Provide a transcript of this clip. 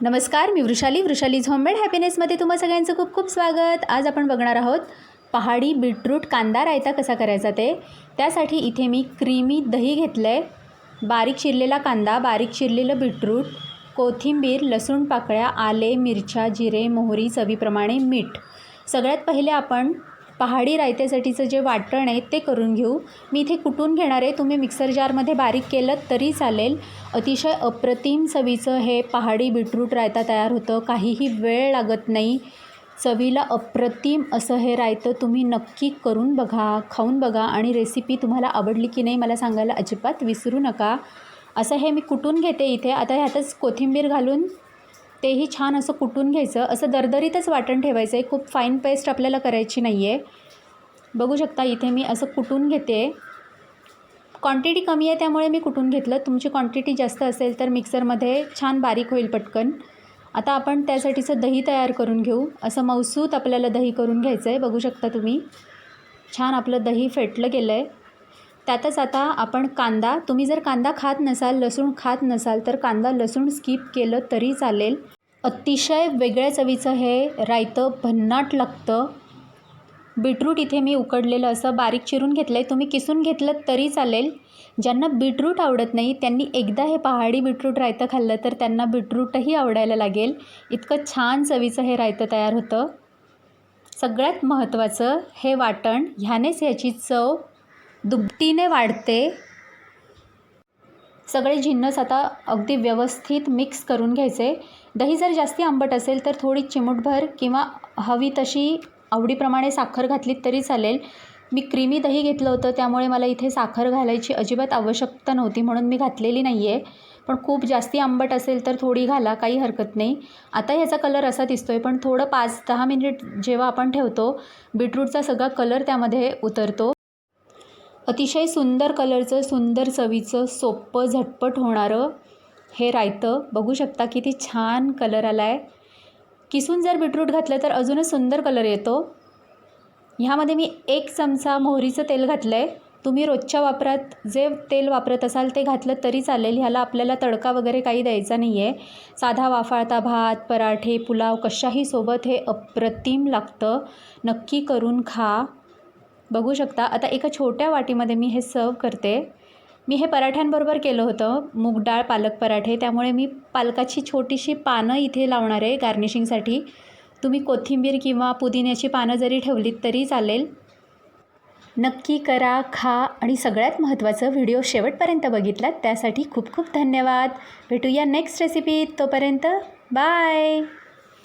नमस्कार मी वृषाली. वृषालीज होममेड हॅपीनेसमध्ये तुम्हा सगळ्यांचं खूप खूप स्वागत. आज आपण बघणार आहोत पहाडी बीटरूट कांदा रायता कसा करायचा ते. त्यासाठी इथे मी क्रीमी दही घेतलं आहे बारीक चिरलेला कांदा बारीक चिरलेलं बीटरूट कोथिंबीर लसूण पाकळ्या आले मिरच्या जिरे मोहरी चवीप्रमाणे मीठ. सगळ्यात पहिले आपण पहाडी रायत्यासाठीचं जे वाटण आहे ते करून घेऊ. मी इथे कुटून घेणार आहे. तुम्ही मिक्सर जारमध्ये बारीक केलं तरी चालेल. अतिशय अप्रतिम चवीचं हे पहाडी बीटरूट रायता तयार होतं. काहीही वेळ लागत नाही. चवीला अप्रतिम असं हे रायतं तुम्ही नक्की करून बघा खाऊन बघा आणि रेसिपी तुम्हाला आवडली की नाही मला सांगायला अजिबात विसरू नका. असं हे मी कुटून घेते इथे. आता ह्यातच कोथिंबीर घालून तेही छान असं कुटून घ्यायचं. असं दरदरीतच वाटण ठेवायचं आहे खूप फाईन पेस्ट आपल्याला करायची नाही आहे बघू शकता इथे मी असं कुटून घेते. क्वांटिटी कमी आहे त्यामुळे मी कुटून घेतलं. तुमची क्वांटिटी जास्त असेल तर मिक्सरमध्ये छान बारीक होईल पटकन. आता आपण त्यासाठीचं दही तयार करून घेऊ. असं मौसूत आपल्याला दही करून घ्यायचं आहे बघू शकता तुम्ही. छान आपलं दही फेटलं गेलं आहे त्यातच आता आपण कांदा. तुम्ही जर कांदा खात नसाल लसूण खात नसाल तर कांदा लसूण स्किप केलं तरी चालेल. अतिशय वेगळ्या चवीचं हे रायतं भन्नाट लागतं. बीटरूट इथे मी उकडलेलं असं बारीक चिरून घेतलं आहे तुम्ही किसून घेतलं तरी चालेल. ज्यांना बीटरूट आवडत नाही त्यांनी एकदा हे पहाडी बीटरूट रायतं खाल्लं तर त्यांना बीटरूटही आवडायला लागेल. इतकं छान चवीचं हे रायतं तयार होतं. सगळ्यात महत्त्वाचं हे वाटण ह्यानेच ह्याची चव दुपटीने वाढते. सगळे जिन्नस आता अगदी व्यवस्थित मिक्स करून घ्यायचे. दही जर जास्ती आंबट असेल तर थोडी चिमूटभर किंवा हवी तशी आवडीप्रमाणे साखर घातलीत तरी चालेल. मी क्रीमी दही घेतलं होतं त्यामुळे मला इथे साखर घालायची अजिबात आवश्यकता नव्हती म्हणून मी घातलेली नाही आहे पण खूप जास्ती आंबट असेल तर थोडी घाला काही हरकत नाही. आता ह्याचा कलर असा दिसतो आहे पण थोडं पाच दहा मिनिट जेव्हा आपण ठेवतो बीटरूटचा सगळा कलर त्यामध्ये उतरतो. अतिशय सुंदर कलरचं सुंदर चवीचं सोपं झटपट होणारं हे रायतं. बघू शकता किती छान कलर आला आहे किसून जर बीटरूट घातलं तर अजूनच सुंदर कलर येतो. ह्यामध्ये मी एक चमचा मोहरीचं तेल घातलं आहे तुम्ही रोजच्या वापरात जे तेल वापरत असाल ते घातलं तरी चालेल. ह्याला आपल्याला तडका वगैरे काही द्यायचा नाही आहे साधा वाफाळता भात पराठे पुलाव कशाही सोबत हे अप्रतिम लागतं. नक्की करून खा. बघू शकता. आता एका छोट्या वाटीमध्ये मी हे सर्व करते. मी हे पराठ्यांबरोबर केलं होतं. मूग डाळ पालक पराठे. त्यामुळे मी पालकाची छोटीशी पानं इथे लावणार आहे गार्निशिंगसाठी तुम्ही कोथिंबीर किंवा पुदिन्याची पानं जरी ठेवलीत तरी चालेल. नक्की करा खा आणि सगळ्यात महत्त्वाचं व्हिडिओ शेवटपर्यंत बघितलात त्यासाठी खूप खूप धन्यवाद. भेटूया नेक्स्ट रेसिपीत तोपर्यंत बाय